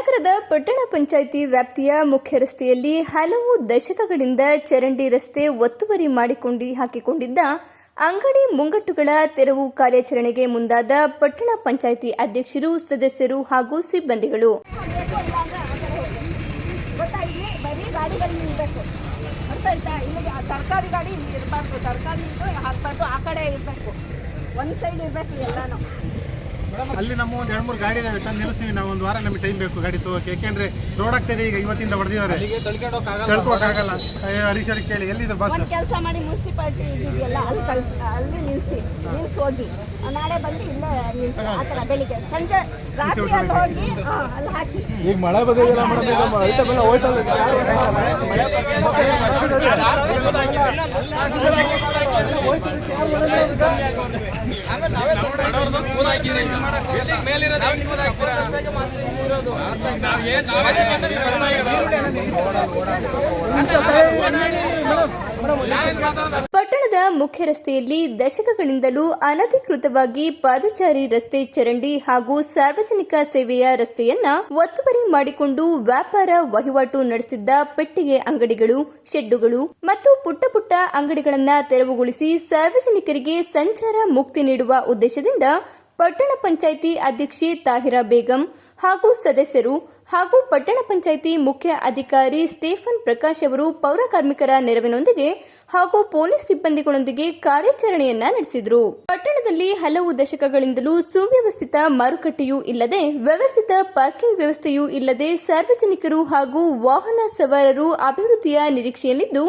ನಗರದ ಪಟ್ಟಣ ಪಂಚಾಯಿತಿ ವ್ಯಾಪ್ತಿಯ ಮುಖ್ಯ ರಸ್ತೆಯಲ್ಲಿ ಹಲವು ದಶಕಗಳಿಂದ ಚರಂಡಿ ರಸ್ತೆ ಒತ್ತುವರಿ ಮಾಡಿಕೊಂಡು ಹಾಕಿಕೊಂಡಿದ್ದ ಅಂಗಡಿ ಮುಂಗಟ್ಟುಗಳ ತೆರವು ಕಾರ್ಯಾಚರಣೆಗೆ ಮುಂದಾದ ಪಟ್ಟಣ ಪಂಚಾಯಿತಿ ಅಧ್ಯಕ್ಷರು, ಸದಸ್ಯರು ಹಾಗೂ ಸಿಬ್ಬಂದಿಗಳು. ತರಕಾರಿ ಗಾಡಿ ಇರಬಾರ್ದು ತರಕಾರಿ ಹಾಕ್ಬಾರ್ದು ಆ ಕಡೆ ಇರಬೇಕು. ಒಂದು ಸೈಡ್ ಇರಬೇಕು ಎಲ್ಲಾನು. ಅಲ್ಲಿ ನಮ್ಮ ಒಂದು ಎರಡು ಮೂರು ಗಾಡಿ ಇದೆ ತಂದು ನಿಲ್ಲಿಸ್ತೀವಿ ನಾವು ಒಂದು ವಾರ ನಮಗೆ ಟೈಮ್ ಬೇಕು ಗಾಡಿ ತಗೋಕೆ ಯಾಕೆಂದ್ರೆ ರೋಡ್ ಆಗ್ತದೆ ಈಗ ಇವತ್ತಿಂದ ಹೊಡೆದಿದ್ದಾರೆ ಹರೀಶ್ ಅವ್ರಿಗೆ ಕೇಳಿ ಎಲ್ಲಿದೆ ಬಸ್ ಒಂದು ಕೆಲಸ ಮಾಡಿ ಮುನ್ಸಿಪಾಲ್ಟಿ ಇದೆಯಲ್ಲ ಅಲ್ಲಿ ನಿಲ್ಸಿ ಅಲ್ಲಿ ನಿಲ್ಲಿಸಿ ನಿಲ್ಸಿ ಹೋಗಿ ನಾಳೆ ಬಂದು ಇಲ್ಲೇ ಆ ಥರ ಬೆಳಿಗ್ಗೆ ಸಂಜೆ ರಾತ್ರಿ ಅಲ್ಲಿ ಹೋಗಿ ಅಲ್ಲಿ ಹಾಕಿ ಈಗ ಮಳೆ ಮೇಡಮ್ ಹೋಯ್ತಲ್ಲ ಪಟ್ಟಣದ ಮುಖ್ಯ ರಸ್ತೆಯಲ್ಲಿ ದಶಕಗಳಿಂದಲೂ ಅನಧಿಕೃತವಾಗಿ ಪಾದಚಾರಿ ರಸ್ತೆ ಚರಂಡಿ ಹಾಗೂ ಸಾರ್ವಜನಿಕ ಸೇವೆಯ ರಸ್ತೆಯನ್ನ ಒತ್ತುವರಿ ಮಾಡಿಕೊಂಡು ವ್ಯಾಪಾರ ವಹಿವಾಟು ನಡೆಸಿದ್ದ ಪೆಟ್ಟಿಗೆ ಅಂಗಡಿಗಳು ಶೆಡ್ಡುಗಳು ಮತ್ತು ಪುಟ್ಟ ಪುಟ್ಟ ಅಂಗಡಿಗಳನ್ನ ತೆರವುಗೊಳಿಸಿ ಸಾರ್ವಜನಿಕರಿಗೆ ಸಂಚಾರ ಮುಕ್ತಿ ನೀಡುವ ಉದ್ದೇಶದಿಂದ ಪಟ್ಟಣ ಪಂಚಾಯಿತಿ ಅಧ್ಯಕ್ಷೆ ತಾಹಿರಾ ಬೇಗಂ ಹಾಗೂ ಸದಸ್ಯರು ಹಾಗೂ ಪಟ್ಟಣ ಪಂಚಾಯಿತಿ ಮುಖ್ಯ ಅಧಿಕಾರಿ ಸ್ಟೇಫನ್ ಪ್ರಕಾಶ್ ಅವರು ಪೌರ ಕಾರ್ಮಿಕರ ನೆರವಿನೊಂದಿಗೆ ಹಾಗೂ ಪೊಲೀಸ್ ಸಿಬ್ಬಂದಿಗಳೊಂದಿಗೆ ಕಾರ್ಯಾಚರಣೆಯನ್ನ ನಡೆಸಿದರು. ಪಟ್ಟಣದಲ್ಲಿ ಹಲವು ದಶಕಗಳಿಂದಲೂ ಸುವ್ಯವಸ್ಥಿತ ಮಾರುಕಟ್ಟೆಯೂ ಇಲ್ಲದೆ ವ್ಯವಸ್ಥಿತ ಪಾರ್ಕಿಂಗ್ ವ್ಯವಸ್ಥೆಯೂ ಇಲ್ಲದೆ ಸಾರ್ವಜನಿಕರು ಹಾಗೂ ವಾಹನ ಸವಾರರು ಅಭಿವೃದ್ಧಿಯ ನಿರೀಕ್ಷೆಯಲ್ಲಿದ್ದು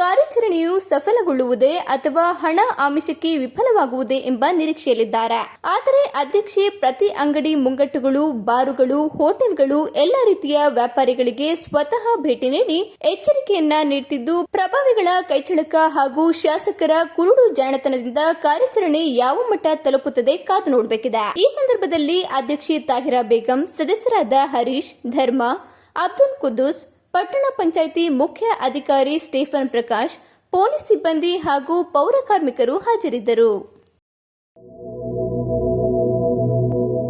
ಕಾರ್ಯಾಚರಣೆಯು ಸಫಲಗೊಳ್ಳುವುದೇ ಅಥವಾ ಹಣ ಆಮಿಷಕ್ಕೆ ವಿಫಲವಾಗುವುದೇ ಎಂಬ ನಿರೀಕ್ಷೆಯಲ್ಲಿದ್ದಾರೆ. ಆದರೆ ಅಧ್ಯಕ್ಷೆ ಪ್ರತಿ ಅಂಗಡಿ ಮುಂಗಟ್ಟುಗಳು, ಬಾರುಗಳು, ಹೋಟೆಲ್ಗಳು ಎಲ್ಲ ರೀತಿಯ ವ್ಯಾಪಾರಿಗಳಿಗೆ ಸ್ವತಃ ಭೇಟಿ ನೀಡಿ ಎಚ್ಚರಿಕೆಯನ್ನ ನೀಡುತ್ತಿದ್ದು ಪ್ರಭಾವಿಗಳ ಕೈಚಳಕ ಹಾಗೂ ಶಾಸಕರ ಕುರುಡು ಜಾಣತನದಿಂದ ಕಾರ್ಯಾಚರಣೆ ಯಾವ ಮಟ್ಟ ತಲುಪುತ್ತದೆ ಕಾದು ನೋಡಬೇಕಿದೆ. ಈ ಸಂದರ್ಭದಲ್ಲಿ ಅಧ್ಯಕ್ಷೆ ತಾಹಿರಾ ಬೇಗಂ, ಸದಸ್ಯರಾದ ಹರೀಶ್, ಧರ್ಮ, ಅಬ್ದುಲ್ ಕುದ್ದೂಸ್ ಪಟ್ಟಣ ಪಂಚಾಯಿತಿ ಮುಖ್ಯ ಅಧಿಕಾರಿ ಸ್ಟೀಫನ್ ಪ್ರಕಾಶ್ ಪೊಲೀಸ್ ಸಿಬ್ಬಂದಿ ಹಾಗೂ ಪೌರ ಕಾರ್ಮಿಕರು ಹಾಜರಿದ್ದರು.